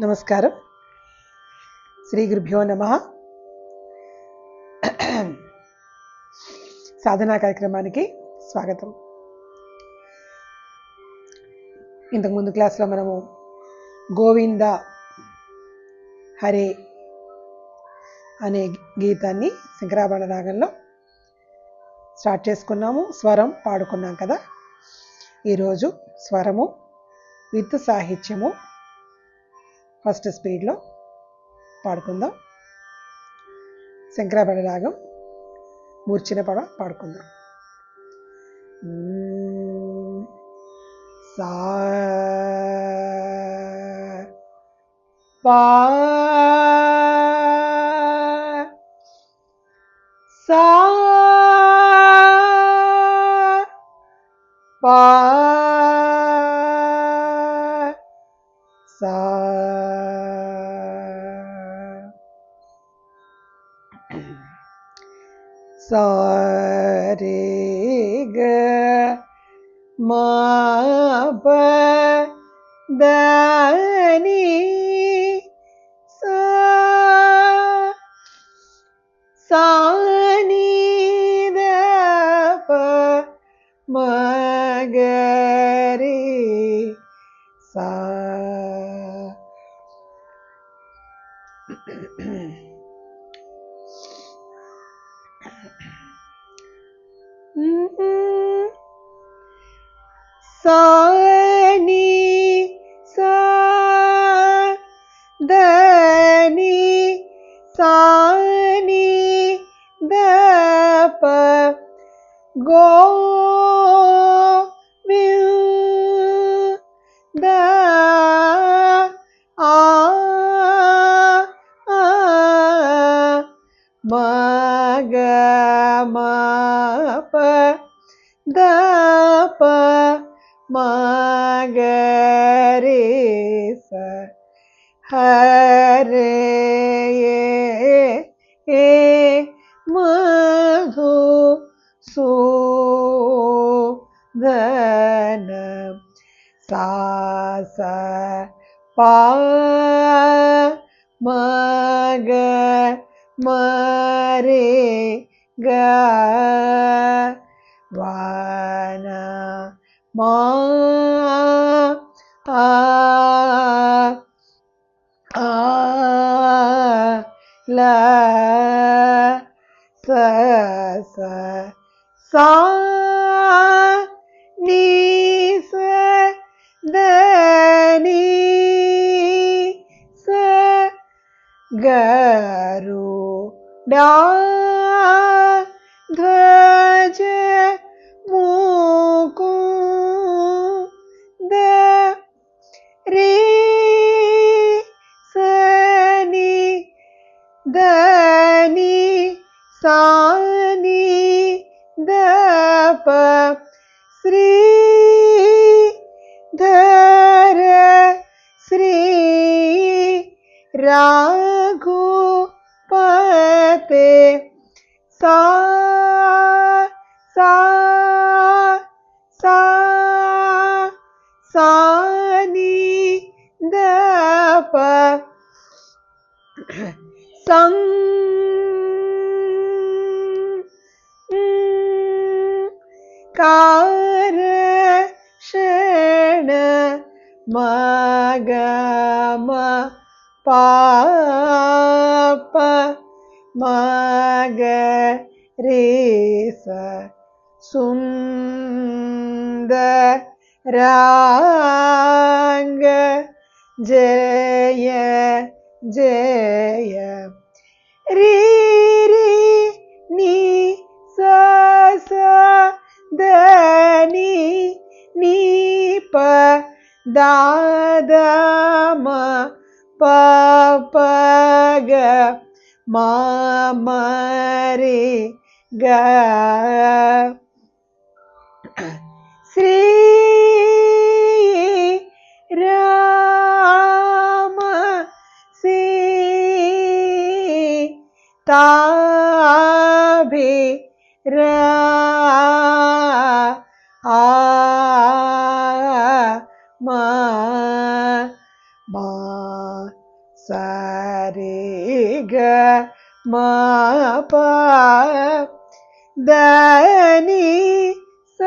నమస్కారం. శ్రీ గురుభ్యో నమ. సాధనా కార్యక్రమానికి స్వాగతం. ఇంతకుముందు క్లాస్లో మనము గోవింద హరే అనే గీతాన్ని శంకరాభరణ రాగంలో స్టార్ట్ చేసుకున్నాము. స్వరం పాడుకున్నాం కదా. ఈరోజు స్వరము విత్ సాహిత్యము ఫస్ట్ స్పీడ్లో పాడుకుందాం. శంకరాపడ రాగం మూర్చిన పడ పాడుకుందాం. సా పా సా పా சாரே மாப தனி சானி தப மகரி சா സാനി സാനി സാനി ദപ ഗോ Maga, mapa, dapa, മകരേസ ഹരേ മധു സോ സൂധന സാസ പാ മഗ മരേ ഗ വാ മാ ല സ സ സ നീ സ ദ നീ സ ഗ രു ഡ ധ്വജ ധനി സാനി ദപ ശ്രീ ധര ശ്രീ രാഘുപതേ. സാ സാ സാ സാനി ദപ സം കാരണ മഗമ പാപ മഗ സുന്ദരാംഗ ജയ ജയ ರಿ ರಿ ನೀ ಸ ಸ ದ ನೀ ನೀ ಪ ದ ದ ಮ ಪ ಪ ಗ ಮ ಮ ರಿ ಗ താഭേ സരി ഗ മനി സ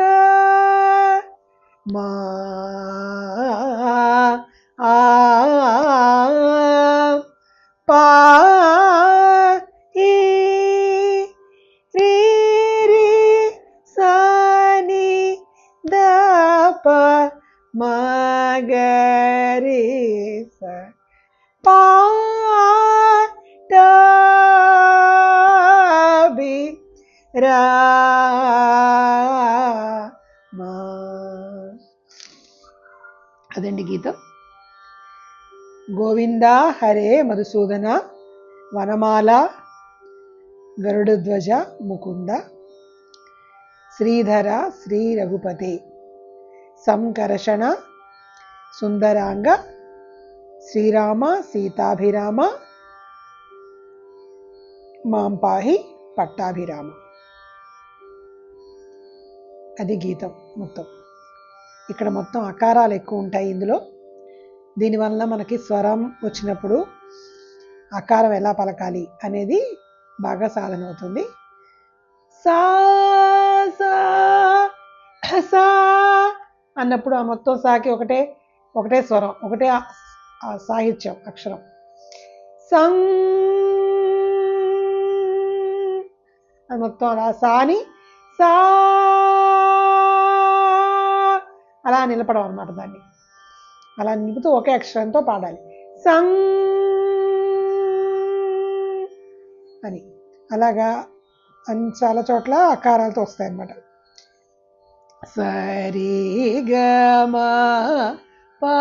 മാ గ రి స పా ట బి రా మా అదండి గీతం గోవింద హరే మధుసూదన వనమాల గరుడధ్వజ ముకుంద శ్రీధర శ్రీ రఘుపతి సంకర్షణ సుందరాంగ శ్రీరామ సీతాభిరామ మాంపాహి పట్టాభిరామ. అది గీతం మొత్తం. ఇక్కడ మొత్తం అకారాలు ఎక్కువ ఉంటాయి ఇందులో. దీనివల్ల మనకి స్వరం వచ్చినప్పుడు అకారం ఎలా పలకాలి అనేది బాగా సాధన అవుతుంది. సా సా సా అన్నప్పుడు ఆ మొత్తం సాకి ఒకటే ఒకటే స్వరం ఒకటే ఆ- సాహిత్యం అక్షరం. సం అది మొత్తం అలా సాని సా అలా నిలపడం అనమాట దాన్ని. అలా నిలుపుతూ ఒకే అక్షరంతో పాడాలి. సం అని. అలాగా అన్ని చాలా చోట్ల అకారాలతో వస్తాయన్నమాట. సరిగమా సరి మా పా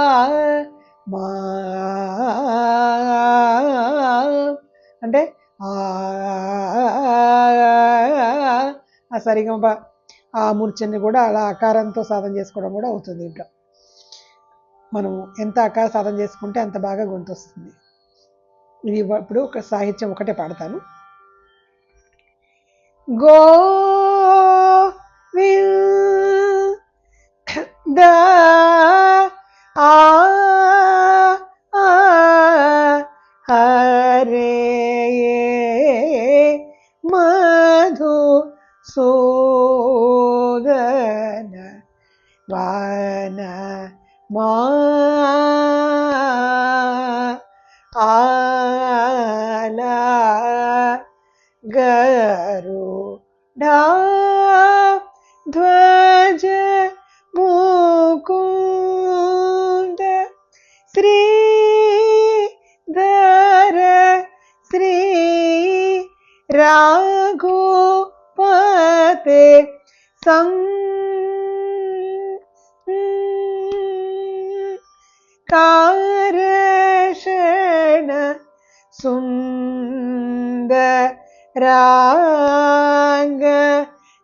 మా అంటే ఆ ఆ సరిగమ ఆ మూర్ఛని కూడా అలా ఆకారంతో సాధన చేసుకోవడం కూడా అవుతుంది ఇంకా మనం ఎంత ఆకార సాధన చేసుకుంటే అంత బాగా గొంతు వస్తుంది ఇది ఇప్పుడు ఒక సాహిత్యం ఒకటే పాడతాను. గో విల్ దా ഹരേ മധു സൂദന വന മാ ആല ഗരുഡ ധ്വജ സത്ത് സം കാരണ സുന്ദരാംഗ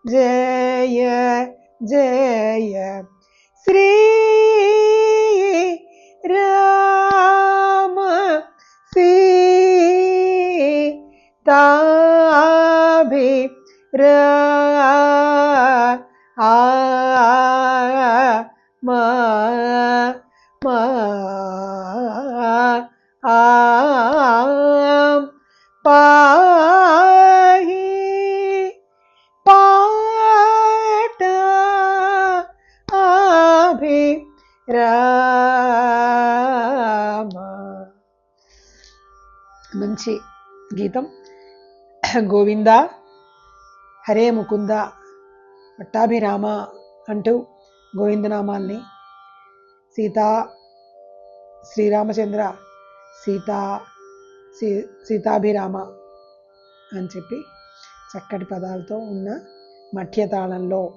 ജയ ജയ. ശ്രീ രാമ സീതാഭി രാ పాహి పాట అభి రామ మంచి గీతం. గోవింద హరే ముకుంద పట్టాభిరామ అంటూ గోవిందనామాల్ని సీతా శ్రీరామచంద్ర సీతా సీ సీతాభిరామ అని చెప్పి చక్కటి పదాలతో ఉన్న మఠ్య తాళంలో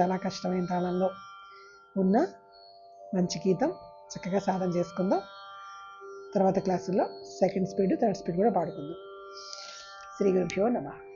చాలా కష్టమైన తాళంలో ఉన్న మంచి గీతం చక్కగా సాధన చేసుకుందాం. తర్వాత క్లాసుల్లో సెకండ్ స్పీడ్ థర్డ్ స్పీడ్ కూడా పాడుకుందాం. శ్రీ గురుభ్యో నమః.